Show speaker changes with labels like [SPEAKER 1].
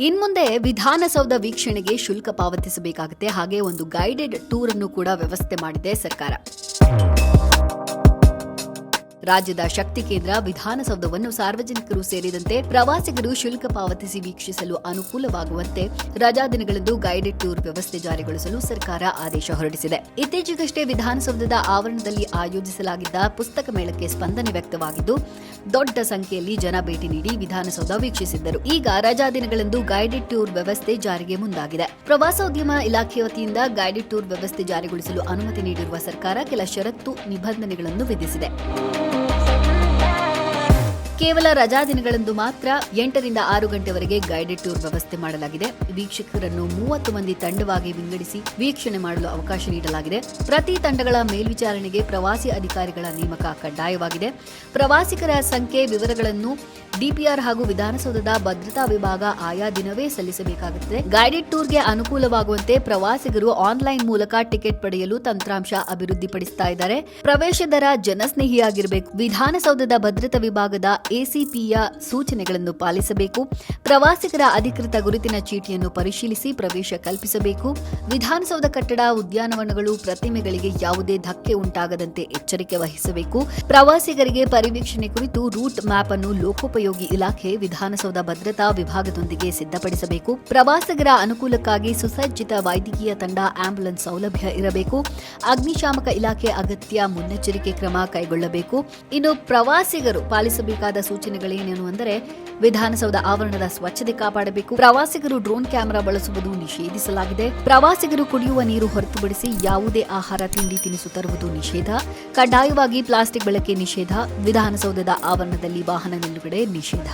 [SPEAKER 1] ಇನ್ಮುಂದೆ ವಿಧಾನಸೌಧ ವೀಕ್ಷಣೆಗೆ ಶುಲ್ಕ ಪಾವತಿಸಬೇಕಾಗುತ್ತೆ. ಹಾಗೆ ಒಂದು ಗೈಡೆಡ್ ಟೂರ್ ಅನ್ನು ಕೂಡ ವ್ಯವಸ್ಥೆ ಮಾಡಿದೆ ಸರ್ಕಾರ. ರಾಜ್ಯದ ಶಕ್ತಿ ಕೇಂದ್ರ ವಿಧಾನಸೌಧವನ್ನು ಸಾರ್ವಜನಿಕರು ಸೇರಿದಂತೆ ಪ್ರವಾಸಿಗರು ಶುಲ್ಕ ಪಾವತಿಸಿ ವೀಕ್ಷಿಸಲು ಅನುಕೂಲವಾಗುವಂತೆ ರಜಾ ದಿನಗಳಂದು ಗೈಡೆಡ್ ಟೂರ್ ವ್ಯವಸ್ಥೆ ಜಾರಿಗೊಳಿಸಲು ಸರ್ಕಾರ ಆದೇಶ ಹೊರಡಿಸಿದೆ. ಇತ್ತೀಚೆಗಷ್ಟೇ ವಿಧಾನಸೌಧದ ಆವರಣದಲ್ಲಿ ಆಯೋಜಿಸಲಾಗಿದ್ದ ಪುಸ್ತಕ ಮೇಳಕ್ಕೆ ಸ್ಪಂದನೆ ವ್ಯಕ್ತವಾಗಿದ್ದು, ದೊಡ್ಡ ಸಂಖ್ಯೆಯಲ್ಲಿ ಜನ ಭೇಟಿ ನೀಡಿ ವಿಧಾನಸೌಧ ವೀಕ್ಷಿಸಿದ್ದರು. ಈಗ ರಜಾ ದಿನಗಳಂದು ಗೈಡೆಡ್ ಟೂರ್ ವ್ಯವಸ್ಥೆ ಜಾರಿಗೆ ಮುಂದಾಗಿದೆ. ಪ್ರವಾಸೋದ್ಯಮ ಇಲಾಖೆ ವತಿಯಿಂದ ಗೈಡೆಡ್ ಟೂರ್ ವ್ಯವಸ್ಥೆ ಜಾರಿಗೊಳಿಸಲು ಅನುಮತಿ ನೀಡಿರುವ ಸರ್ಕಾರ ಕೆಲ ಷರತ್ತು ನಿಬಂಧನೆಗಳನ್ನು ವಿಧಿಸಿದೆ. ಕೇವಲ ರಜಾ ದಿನಗಳಂದು ಮಾತ್ರ ಎಂಟರಿಂದ ಆರು ಗಂಟೆವರೆಗೆ ಗೈಡೆಡ್ ಟೂರ್ ವ್ಯವಸ್ಥೆ ಮಾಡಲಾಗಿದೆ. ವೀಕ್ಷಕರನ್ನು ಮೂವತ್ತು ಮಂದಿ ತಂಡವಾಗಿ ವಿಂಗಡಿಸಿ ವೀಕ್ಷಣೆ ಮಾಡಲು ಅವಕಾಶ ನೀಡಲಾಗಿದೆ. ಪ್ರತಿ ತಂಡಗಳ ಮೇಲ್ವಿಚಾರಣೆಗೆ ಪ್ರವಾಸಿ ಅಧಿಕಾರಿಗಳ ನೇಮಕ ಕಡ್ಡಾಯವಾಗಿದೆ. ಪ್ರವಾಸಿಗರ ಸಂಖ್ಯೆ ವಿವರಗಳನ್ನು ಡಿಪಿಆರ್ ಹಾಗೂ ವಿಧಾನಸೌಧದ ಭದ್ರತಾ ವಿಭಾಗ ಆಯಾ ದಿನವೇ ಸಲ್ಲಿಸಬೇಕಾಗುತ್ತದೆ. ಗೈಡೆಡ್ ಟೂರ್ಗೆ ಅನುಕೂಲವಾಗುವಂತೆ ಪ್ರವಾಸಿಗರು ಆನ್ಲೈನ್ ಮೂಲಕ ಟಿಕೆಟ್ ಪಡೆಯಲು ತಂತ್ರಾಂಶ ಅಭಿವೃದ್ಧಿಪಡಿಸ್ತಾ ಇದ್ದಾರೆ. ಪ್ರವೇಶ ದರ ಜನಸ್ನೇಹಿಯಾಗಿರಬೇಕು. ವಿಧಾನಸೌಧದ ಭದ್ರತಾ ವಿಭಾಗದ ಎಸಿಪಿಯ ಸೂಚನೆಗಳನ್ನು ಪಾಲಿಸಬೇಕು. ಪ್ರವಾಸಿಗರ ಅಧಿಕೃತ ಗುರುತಿನ ಚೀಟಿಯನ್ನು ಪರಿಶೀಲಿಸಿ ಪ್ರವೇಶ ಕಲ್ಪಿಸಬೇಕು. ವಿಧಾನಸೌಧ ಕಟ್ಟಡ ಉದ್ಯಾನವನಗಳು ಪ್ರತಿಮೆಗಳಿಗೆ ಯಾವುದೇ ಧಕ್ಕೆ ಉಂಟಾಗದಂತೆ ಎಚ್ಚರಿಕೆ ವಹಿಸಬೇಕು. ಪ್ರವಾಸಿಗರಿಗೆ ಪರಿವೀಕ್ಷಣೆ ಕುರಿತು ರೂಟ್ ಮ್ಯಾಪ್ ಅನ್ನು ಲೋಕೋಪಯೋಗಿ ಇಲಾಖೆ ವಿಧಾನಸೌಧ ಭದ್ರತಾ ವಿಭಾಗದೊಂದಿಗೆ ಸಿದ್ಧಪಡಿಸಬೇಕು. ಪ್ರವಾಸಿಗರ ಅನುಕೂಲಕ್ಕಾಗಿ ಸುಸಜ್ಜಿತ ವೈದ್ಯಕೀಯ ತಂಡ ಆಂಬ್ಯುಲೆನ್ಸ್ ಸೌಲಭ್ಯ ಇರಬೇಕು. ಅಗ್ನಿಶಾಮಕ ಇಲಾಖೆ ಅಗತ್ಯ ಮುನ್ನೆಚ್ಚರಿಕೆ ಕ್ರಮ ಕೈಗೊಳ್ಳಬೇಕು. ಇನ್ನು ಪ್ರವಾಸಿಗರು ಪಾಲಿಸಬೇಕಾದ ಸೂಚನೆಗಳೇನೇನು ಅಂದರೆ, ವಿಧಾನಸೌಧ ಆವರಣದ ಸ್ವಚ್ಛತೆ ಕಾಪಾಡಬೇಕು. ಪ್ರವಾಸಿಗರು ಡ್ರೋನ್ ಕ್ಯಾಮೆರಾ ಬಳಸುವುದು ನಿಷೇಧಿಸಲಾಗಿದೆ. ಪ್ರವಾಸಿಗರು ಕುಡಿಯುವ ನೀರು ಹೊರತುಪಡಿಸಿ ಯಾವುದೇ ಆಹಾರ, ತಿಂಡಿ ತಿನಿಸು ತರುವುದು ನಿಷೇಧ. ಕಡ್ಡಾಯವಾಗಿ ಪ್ಲಾಸ್ಟಿಕ್ ಬಳಕೆ ನಿಷೇಧ. ವಿಧಾನಸೌಧದ ಆವರಣದಲ್ಲಿ ವಾಹನ ನಿಲುಗಡೆ ನಿಷೇಧ